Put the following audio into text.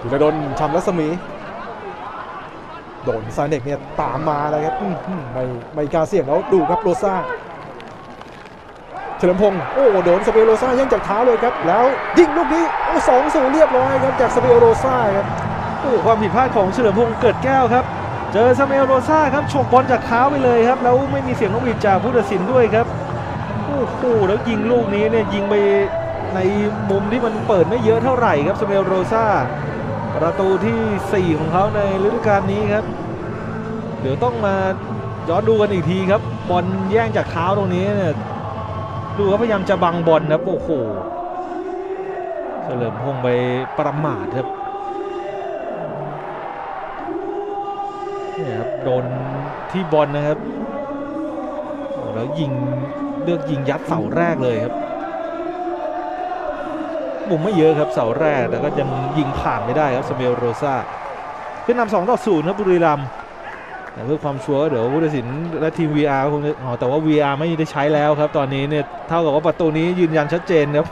ธีรดลชำรัศมี โดนซาเนกเนี่ยตามมาแล้วครับไม่ไม่กล้าเสี่ยงแล้วดูครับโรซ่าเฉลิมพงศ์โอ้โดนสเปียโรซ่ายังจากเท้าเลยครับ แล้วยิงลูกนี้โอ้สองศูนย์เรียบร้อยครับจากสเปียโรซ่าครับโอ้ความผิดพลาดของเฉลิมพงศ์เกิดแก้วครับ เจอซาเมลโรซ่าครับฉกบอลจากเท้าไปเลยครับ แล้วไม่มีเสียงนกหวีดจากผู้ตัดสินด้วยครับโอ้โหแล้วยิงลูกนี้เนี่ยยิงไปในมุมที่มันเปิดไม่เยอะเท่าไหร่ครับซาเมลโรซ่า ประตูทีสี่ 4 ของเขาในฤดูกาลนี้ครับ เดี๋ยวต้องมาย้อนดูกันอีกทีครับบอลแย่งจากเท้าตรงนี้เนี่ยดูเขาพยายามจะบังบอลครับโอ้โหเฉลิมพงไปประมาทครับนี่ครับโดนที่บอลนะครับแล้วยิงเลือกยิงยัดเสาแรกเลยครับ มุมไม่เยอะครับเสาแรกแต่ก็ยังยิงผ่านไม่ได้ครับสเมลโรซาขึ้นนำสองต่อศูนย์ครับบุรีรัมย์แต่เพื่อความชัวร์เดี๋ยวผู้ตัดสินและทีม VR คงจะอ๋อแต่ว่า VR ไม่ได้ใช้แล้วครับ ตอนนี้เนี่ยเท่ากับว่าประตูนี้ยืนยันชัดเจนครับ